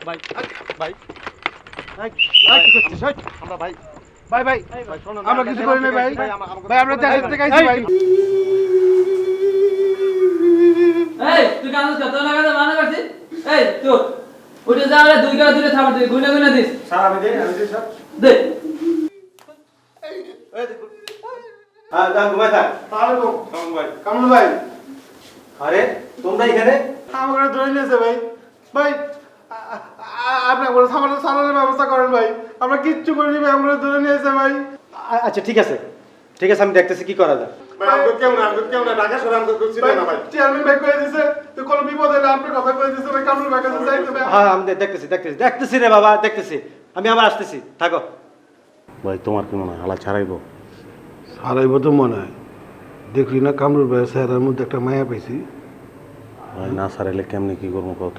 ভাই ভাই? আমরা ভাই? ভাই। ভাই আমরা কিছু করি নাই ভাই। ভাই আমরা দেশের থেকে আইছি ভাই। এই তুই কাজ কর তোর লাগাতে মানা করছিস এই তুই উঠে যা আর দুই গাড়ি দূরে থামতে গুনে গুনে দিস। স্যার আমি দেই আমি দেই স্যার। দে। হ্যাঁ যান ঘুমায় থাক। আলাইকুম কেমন ভাই? কামরুল ভাই? আরে তোমরা এখানে? আমাকে ধরে নিয়েছে ভাই। ভাই আ- আ- আপনি আমাকে সামান্য সালানের ব্যবস্থা করেন ভাই। আমরা কিচ্ছু করিনি ভাই আমাকে ধরে নিয়েছে ভাই। আচ্ছা ঠিক আছে। ঠিক আছে আমি দেখতেছি কি করা যায়। হ্যাঁ দেখতেছি দেখতেছি দেখতেছি রে বাবা দেখতেছি। আমি আবার আসতেছি থাকো। ভাই তোমার কি মনে হয় হালা ছাড়াইবো? হারাইব তো মনে হয়। দেখলি না কামরুল ভাই স্যারের মধ্যে একটা মায়া পাইছি? ভাই না ছাড়াইলে কেমনে কি করব কত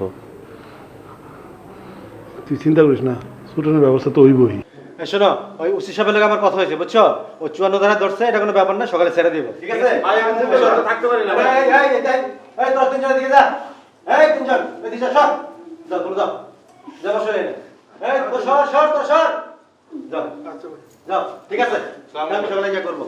তুই চিন্তা করিস না ছুটানোর ব্যবস্থা তো ওইবই এ, শোনো ওই উসি সাহেবের লগে আমার কথা হয়েছে বুঝছ? ও চুয়ান্ন ধারা ধরছে এটা কোনো ব্যাপার না সকালে ছেড়ে দিব ঠিক আছে? ভাই আমি তো বেশি থাকতে পারি না এই, এই, এই, এই, এই, তোরা তিনজনের দিকে যা। এই তিনজন এদিকে যা, সর। যাও তুমি যাও। যা বসো এই তো সর সর তো সর। যাও যাও ঠিক আছে। আমি সকালে গিয়ে করব।